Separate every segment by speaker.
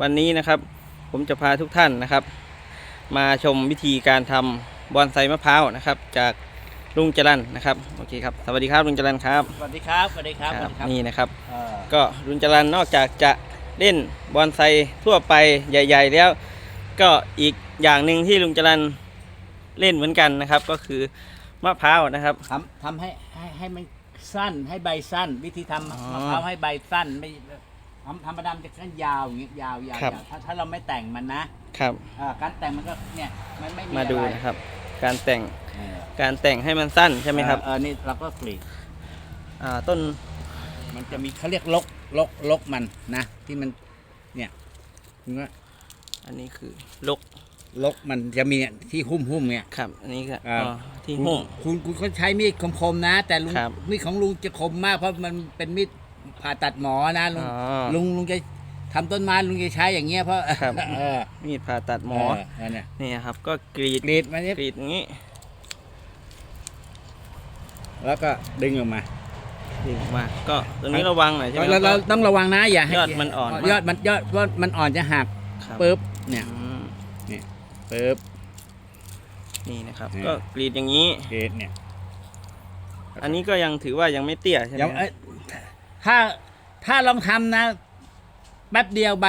Speaker 1: วันนี้นะครับผมจะพาทุกท่านนะครับ มาชมวิธีการทำบอนไซมะพร้าวนะครับ จากลุงจรันนะครับโอเคครับสวัสดีครับลุงจรันครับ
Speaker 2: สวัสดีครับสวัสดีครับสวัสดีครับ
Speaker 1: นี่นะครับ
Speaker 2: เอ่อ
Speaker 1: ก็ลุงจรันนอกจากจะเล่นบอนไซทั่วไปใหญ่ ๆ แล้ว ก็อีกอย่างหนึ่งที่ลุงจรันเล่นเหมือนกันนะครับ ก็คือมะพร้าวนะครับ
Speaker 2: ทำทำให้ให้ให้มันสั้นให้ใบสั้น วิธีทำ
Speaker 1: อ๋อ
Speaker 2: มะพร้าวให้ใบสั้นไม่ทำ ธรรมดามันจะสั้นยาวอย่างเงี้ยยาวยาว
Speaker 1: ครับ
Speaker 2: ยาวถ้าถ้าเราไม่แต่งมันนะครับอ่าการแต่งมันก็เนี่ยมันไม่มี
Speaker 1: มาดู
Speaker 2: อะไร
Speaker 1: นะครับ การแต่ง
Speaker 2: เออ
Speaker 1: การแต่งให้มันสั้นใช่ไหมครับ
Speaker 2: เออเออนี่เราก็กรีด
Speaker 1: อ่าต้น
Speaker 2: มันจะมีเขาเรียกลกลกลกมันนะ ที่มันเนี่ยเห็นไหม
Speaker 1: อันนี้คือลก
Speaker 2: ลกมันจะมีเนี่ยที่หุ้มหุ้มๆเนี่ย
Speaker 1: ครับอันนี้ก็
Speaker 2: ครับ
Speaker 1: อ๋อที่หุ้ม
Speaker 2: คุณคุณคุณก็ใช้มีดคมๆนะ แต่ลุง
Speaker 1: ครับ
Speaker 2: มีดของลุงจะคมมากเพราะมันเป็นมีด ผ่าตัดหมอนะลุง
Speaker 1: อ๋อ
Speaker 2: ลุงลุงจะทำต้นไม้ลุงจะใช้อย่างเงี้ยเพราะ
Speaker 1: ครับ
Speaker 2: เออ
Speaker 1: มีดผ่าตัดหมอ
Speaker 2: เออเนี่ย
Speaker 1: นี่ครับ ก็กรีด
Speaker 2: กรีดมาเนี่ย
Speaker 1: กรีดอย่างนี้
Speaker 2: แล้วก็ดึงออกมา
Speaker 1: ดึงออกมา ก็ตรงนี้ระวังหน่อยใช่ไหม
Speaker 2: เราเรา
Speaker 1: ครับ
Speaker 2: ต้องระวังนะอย่าให้
Speaker 1: ยอดมันอ่อนมาก
Speaker 2: ยอดมันยอดยอดมันอ่อนจะหัก
Speaker 1: ครับ
Speaker 2: ปึ๊บเนี่ย
Speaker 1: อืม
Speaker 2: ปึ๊บ
Speaker 1: นี่นะครับ
Speaker 2: นี่
Speaker 1: ก็กรีดอย่างนี้
Speaker 2: กรีดเนี่ย
Speaker 1: อันนี้ก็ยังถือว่ายังไม่เตี้ยใช่ไหม
Speaker 2: ยังเอ้ย ถ้าถ้าลองทำนะแป๊บเดียวใบ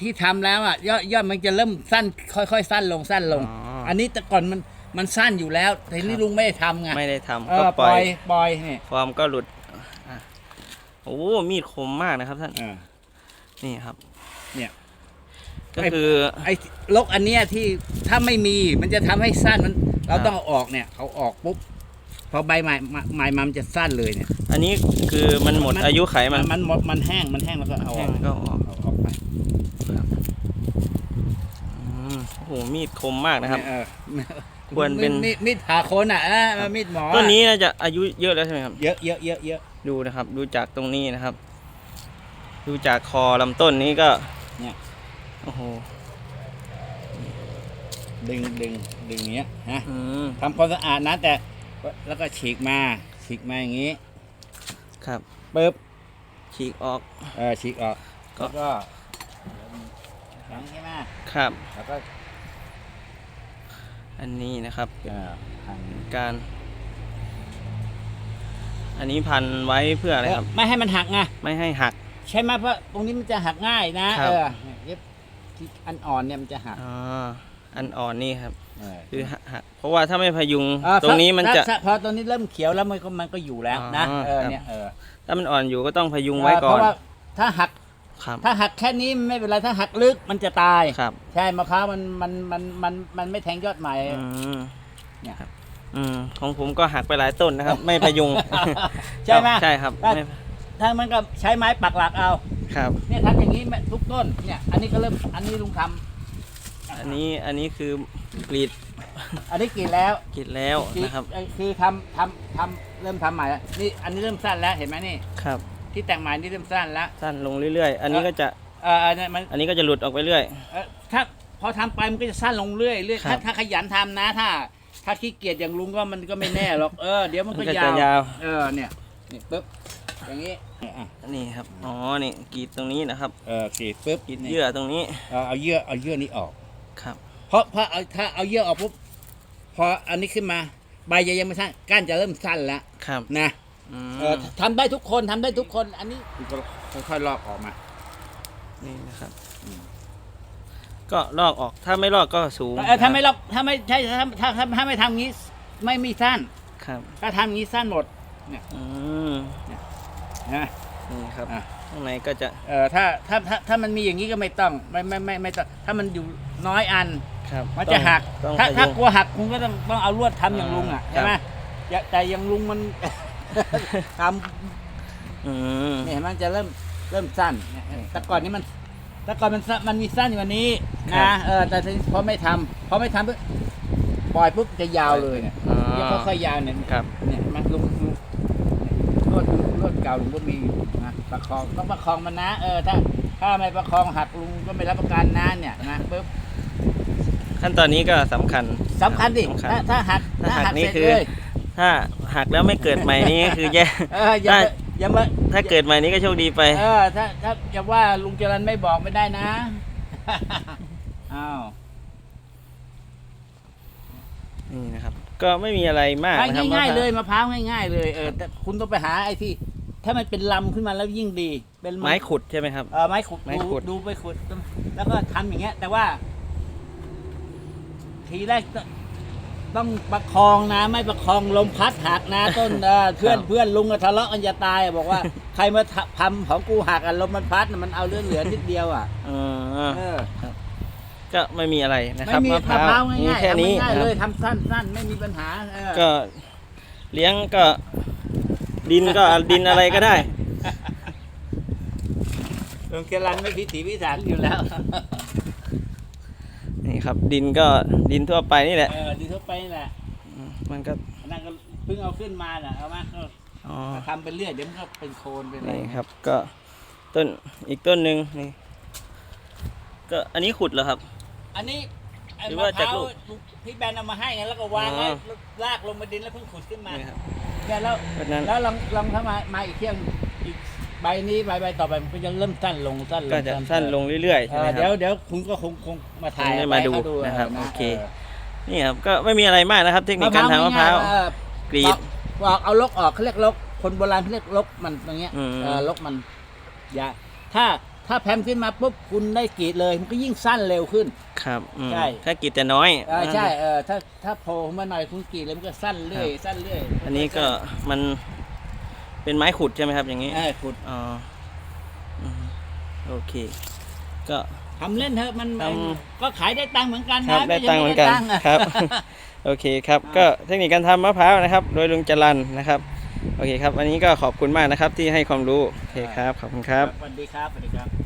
Speaker 2: ที่ทำแล้วอะยอดยอดมันจะเริ่มสั้น ค่อยๆ สั้นลงสั้นลง
Speaker 1: อ๋อ
Speaker 2: อันนี้แต่ก่อนมันมันสั้นอยู่แล้วแต่
Speaker 1: ค
Speaker 2: นี่
Speaker 1: รับ
Speaker 2: ลุงไม่ได้ทำไง
Speaker 1: ไม่ได้ทำ
Speaker 2: เอ
Speaker 1: ก็
Speaker 2: อ
Speaker 1: ป
Speaker 2: ป
Speaker 1: ล่
Speaker 2: ล่
Speaker 1: อ
Speaker 2: อยยปล่อยนี่
Speaker 1: ฟอร์มก็หลุดอะโอ้มีดคมมากนะครับท่าน
Speaker 2: อ่า
Speaker 1: นี่ครับ
Speaker 2: เนี่ย
Speaker 1: ก็คือ
Speaker 2: ไอ้ลกอันเนี้ยที่ถ้าไม่มีมันจะทำให้สั้นมัน เรา
Speaker 1: ครับ
Speaker 2: ต้องเอาออกเนี่ย เขาออกปุ๊บ พอใบใหม่ใหม่มันจะสั้นเลยเนี่ย
Speaker 1: อันนี้คือมันหมด
Speaker 2: มัน
Speaker 1: อายุไขมัน
Speaker 2: มันหมดมันแห้งมันแห้งแล้วก็เอาอ
Speaker 1: แห้
Speaker 2: องก
Speaker 1: ก็ออก
Speaker 2: เอาออกไป
Speaker 1: อืมโอ้โหมีดคมมากนะครับ
Speaker 2: เออ
Speaker 1: ควรเป็น
Speaker 2: มีดมีดผ่าคนอะเออมีดหมอ
Speaker 1: ต้นนี้น่าจะอายุเยอะแล้วใช่ไหมครับ
Speaker 2: เยอะเยอะเยอะเยอะ
Speaker 1: ดูนะครับ ดูจากตรงนี้นะครับ ดูจากคอลำต้นนี้ก็
Speaker 2: เนี่ย
Speaker 1: โอ้โห
Speaker 2: ดึงดึงดึงอย่างเงี้ยนะ
Speaker 1: อืม
Speaker 2: ทำความสะอาดนะแต่ แล้วก็ฉีกมาฉีกมาอย่างงี้
Speaker 1: ครับ
Speaker 2: ปึ๊บ
Speaker 1: ฉีกออก
Speaker 2: เออฉีกออก
Speaker 1: ก็
Speaker 2: แล้วก็แข็งใช่ไหม
Speaker 1: ครับ
Speaker 2: แล้วก็
Speaker 1: อันนี้นะครับ
Speaker 2: เอ่อพัน
Speaker 1: การ อันนี้พันไว้เพื่ออะไรครับ
Speaker 2: ไม่ให้มันหักไง
Speaker 1: ไม่ให้หัก
Speaker 2: ใช่ไหมเพราะตรงนี้มันจะหักง่ายนะครับ เออเย็บที่อันอ่อนเนี่ยมันจะหัก
Speaker 1: อ๋ออันอ่อนนี่ครับ
Speaker 2: เออ
Speaker 1: คือหักหักเพราะว่าถ้าไม่พยุง
Speaker 2: เออ
Speaker 1: ตรงนี้มันจะ
Speaker 2: ถ้าพอตรงนี้เริ่มเขียวแล้วมันก็มันก็อยู่แล้วนะ
Speaker 1: อ๋อ
Speaker 2: เออ
Speaker 1: ครับ
Speaker 2: เนี่ยเออ
Speaker 1: ถ้ามันอ่อนอยู่ก็ต้องพยุงไว้ก่
Speaker 2: เพ
Speaker 1: อน
Speaker 2: ราะว่าถ้าหัก
Speaker 1: ครับ
Speaker 2: ถ้าหักแค่นี้ไม่เป็นไรถ้าหักลึกมันจะตาย
Speaker 1: ครับ
Speaker 2: ใช่มะพร้าวมันมันมันมันมันไม่แทงยอดใหม่
Speaker 1: อืม
Speaker 2: เนี่ย
Speaker 1: ครับอืมของผมก็หักไปหลายต้นนะครับ ไม่พยุง
Speaker 2: ใช่ไหม
Speaker 1: ใช่ครับ
Speaker 2: ถ้า
Speaker 1: ไม่
Speaker 2: ถ้ามันก็ใช้ไม้ปักหลักเอา
Speaker 1: ครับ
Speaker 2: เนี่ยทำอย่างนี้ทุกต้นเนี่ย อันนี้ก็เริ่มอันนี้ลุงทำ
Speaker 1: อันนี้อันนี้คือกรีด
Speaker 2: อันนี้กรีดแล้ว
Speaker 1: กรีดแล้ว
Speaker 2: กรีด
Speaker 1: นะครับ
Speaker 2: เอ่อคือทำทำทำเริ่มทำใหม่แล้วนี่อันนี้เริ่มสั้นแล้วเห็นไหมนี่
Speaker 1: ครับ
Speaker 2: ที่แต่งใหม่นี่เริ่มสั้นแล้ว
Speaker 1: สั้นลงเรื่อยๆ อันนี้ก็จะ
Speaker 2: เอออันนี้มัน
Speaker 1: อันนี้ก็จะหลุดออกไปเรื่อย
Speaker 2: เอ่อถ้าพอทำไปมันก็จะสั้นลงเรื่อยเรื่อย
Speaker 1: ครั
Speaker 2: ถ้า
Speaker 1: บ
Speaker 2: ถ้าขยันทำนะถ้า ถ้าขี้เกียจอย่างลุงก็มันก็ไม่แน่หรอกเออเดี๋ยวมัน
Speaker 1: มัน
Speaker 2: ก็
Speaker 1: ก็
Speaker 2: ยา
Speaker 1: จะ
Speaker 2: วยา
Speaker 1: ว
Speaker 2: เออเนี่ยนี่ปึ๊บอย่างนี้อะ
Speaker 1: นี่ครับ อ๋อ นี่กรีดตรงนี้นะครับ
Speaker 2: เออกรีดปึ๊บ
Speaker 1: กรีดเยื่อตรงนี้
Speaker 2: เอาเอาเยื่อเอาเยื่อนี้ออก
Speaker 1: ครับ
Speaker 2: เพราะเพราะเอาถ้าเอาเยื่อออกปุ๊บพออันนี้ขึ้นมาใบจะยังไม่สั้นก้านจะเริ่มสั้นแล้ว
Speaker 1: ครับ
Speaker 2: นะ
Speaker 1: อืม
Speaker 2: เออทำได้ทุกคนทำได้ทุกคน อันนี้ก็ค่อยๆลอกออกมา
Speaker 1: นี่นะครับ
Speaker 2: อืม
Speaker 1: ก็ลอกออกถ้าไม่ลอกก็สูง
Speaker 2: เออถ้าไม่ลอกถ้าไม่ใช่ถ้าถ้าถ้าถ้าไม่ทำงี้ ไม่มีสั้น
Speaker 1: ครับ
Speaker 2: ถ้าทำงี้สั้นหมด
Speaker 1: อืม
Speaker 2: นะ
Speaker 1: นี่ครับ
Speaker 2: อะ
Speaker 1: ข้างในก็จะ
Speaker 2: เออถ้าถ้าถ้าถ้ามันมีอย่างนี้ก็ไม่ต้องไม่ไม่ไม่ไม่ต้องถ้ามันอยู่น้อยอัน
Speaker 1: ครับ
Speaker 2: มันจะหัก
Speaker 1: ต้อง
Speaker 2: ถ้า
Speaker 1: พ
Speaker 2: ถ้า
Speaker 1: ยุง
Speaker 2: กลัวหักคุณก็ต้องต้องเอาลวดทำอย่างลุงอะ
Speaker 1: อ่า
Speaker 2: ใช่ไหมอย่าแต่อย่างลุงมัน ท
Speaker 1: อืมำ
Speaker 2: เนี่ยมันจะเริ่มเริ่มสั้นเนี่ยแต่ก่อนนี้มันแต่ก่อนมันสั้นมันมีสั้นกว่านี้
Speaker 1: ครั
Speaker 2: นะ
Speaker 1: บ
Speaker 2: เออแต่ทีนี้พอไม่ทำพอไม่ทำปุ๊บปล่อยปุ๊บจะยาวเลยเนี่ย
Speaker 1: อ๋อ
Speaker 2: จะค่อยๆยาวเนี่ย
Speaker 1: ครับ
Speaker 2: เนี่ยมันลุงลุงลวดลวดเก่าลุงก็มีอยู่นะ ประคองต้องประคองมันนะ เออถ้าถ้าไม่ประคองหักลุงก็ไม่รับประกันนะเนี่ยนะปุ๊บ
Speaker 1: ขั้นตอนนี้ก็สำคัญ
Speaker 2: สำคัญดิ
Speaker 1: สำคัญ
Speaker 2: ถ้าถ้าหัก
Speaker 1: ถ้าหักนี่
Speaker 2: เสร็จ
Speaker 1: คือ
Speaker 2: เลย
Speaker 1: ถ้าหักแล้วไม่เกิดใหม่นี่คือแย่
Speaker 2: เอออย่า
Speaker 1: ถ้า
Speaker 2: มาอย่ามา
Speaker 1: ถ้าเกิดใหม่นี้ก็โชคดีไป
Speaker 2: เออถ้าถ้าอย่าว่าลุงจรันไม่บอกไม่ได้นะ อ้าว
Speaker 1: นี่นะครับ ก็ไม่มีอะไรมากนะครับ
Speaker 2: ง่ายๆเลย
Speaker 1: มะ
Speaker 2: มะพร้าวง่ายๆเลยเออแต่คุณต้องไปหาไอ้ที่ ถ้ามันเป็นลำขึ้นมาแล้วยิ่งดี เป็น
Speaker 1: พร้าวไม้ขุดใช่ไหมครับ
Speaker 2: เออไม้ขุด
Speaker 1: ไม้ขุด
Speaker 2: ดูไปขุด แล้วก็ทำอย่างเงี้ย แต่ว่า ทีแรกต้องต้องประคองนะ ไม่ประคองลมพัดหักนะ ต้นเออเพื่อนเพื่อนลุงก็ทะเลาะกันจะตายอะบอกว่า ใครมาทำของกูหักอะลมมันพัดน่ะมันเอาเรื่องเหลือนิดเดียวอะ
Speaker 1: เออ
Speaker 2: เออ
Speaker 1: ก็ไม่มีอะไรนะค
Speaker 2: ไม่
Speaker 1: รับ
Speaker 2: มี
Speaker 1: มะ
Speaker 2: มะ
Speaker 1: พ
Speaker 2: พ
Speaker 1: ร้า
Speaker 2: ร้าวว
Speaker 1: มี
Speaker 2: ง่ายๆ
Speaker 1: แค่นี้
Speaker 2: ทำง่ายๆ
Speaker 1: นะ
Speaker 2: เลย
Speaker 1: ครับ
Speaker 2: ทำสั้นๆ ไม่มีปัญหาเออ
Speaker 1: ก็เลี้ยงก็ ดินก็ดินอะไรก็ได้
Speaker 2: ลุงเกลันไม่พิถีพิถันอยู่แล้ว
Speaker 1: นี่ครับ ดินก็ดินทั่วไปนี่แหละ
Speaker 2: เออดีทั่วไปนี่แหละ
Speaker 1: อืมมันก็
Speaker 2: อันนั่นก็เพิ่งเอาขึ้นมาน่ะเอามาก็
Speaker 1: อ๋อ
Speaker 2: ทำไปเรื่อยเดี๋ยวมันก็เป็นโคนเป็นอะไร
Speaker 1: นี่ครับ ก็ต้นอีกต้นหนึ่งนี่ก็อันนี้ขุดเหรอครับ
Speaker 2: อันนี้ไอ้
Speaker 1: หรือ
Speaker 2: มะ
Speaker 1: ว่า
Speaker 2: พ
Speaker 1: จาก
Speaker 2: ร้าว
Speaker 1: ลูก
Speaker 2: พี่แบนเอามาให้ไงแล้วก็วางไว้
Speaker 1: อ๋อ
Speaker 2: ลากลงมาดินแล้วเพิ่งขุดขึ้นมา
Speaker 1: นี่ครับ
Speaker 2: เนี่ยแล้ว
Speaker 1: แบบนั้น
Speaker 2: แล้วลองลองถ้ามามาอีกเที่ยงอีกใบนี้ใบใบต่อไปมันก็จะเริ่มสั้นลงสั้นลง
Speaker 1: ก็จะสั้นลงเรื่อยๆ
Speaker 2: เอ
Speaker 1: ใช่ไหม
Speaker 2: อ
Speaker 1: ค
Speaker 2: เดี๋ยว
Speaker 1: รับ
Speaker 2: เดี๋ยวคุณก็คงคงมาถ่าย
Speaker 1: คงได้มาดู
Speaker 2: ให้เข
Speaker 1: นะครับ
Speaker 2: เโอ
Speaker 1: เค นี่ครับก็ไม่มีอะไรมากนะครับ เทคนิคการทำมะพร้าว
Speaker 2: เออก
Speaker 1: รีด
Speaker 2: ปอกเอาลกออกเขาเรียกลกคนโบราณเขาเรียกลกมันตรงเงี้ย
Speaker 1: อืม
Speaker 2: เออลกมันอย่าถ้า ถ้าแพมขึ้นมาปุ๊บคุณได้กรีดเลย มันก็ยิ่งสั้นเร็วขึ้น
Speaker 1: ครับอืม
Speaker 2: ใช่
Speaker 1: ถ้ากรีดแต่น้อย
Speaker 2: เออใช่เออถ้าถ้าโผล่มาหน่อยคุณกรีดเลยมันก็สั้นเรื่อยสั้นเรื่อย
Speaker 1: อันนี้ก็มันเป็นไม้ขุดใช่ไหมครับอย่างนี้
Speaker 2: เออขุด
Speaker 1: อ๋ออืมโอเค ก็
Speaker 2: ทำเล่นเถอะมัน
Speaker 1: ท
Speaker 2: ก็ขายได้ตังค์เหมือนกัน
Speaker 1: ครั
Speaker 2: นะ
Speaker 1: บได้ตังค์เหมือนกัน
Speaker 2: ไใช่ไได้ตังค์อะ
Speaker 1: ครับ โอเคครับ ก็เทคนิคการทำมะพร้าวนะครับ โดยลุงจรันนะครับ โอเคครับ วันนี้ก็ขอบคุณมากนะครับที่ให้ความรู้ โอเคครับ ขอบคุณครับ
Speaker 2: สวัสดีครับ สวัสดีครับ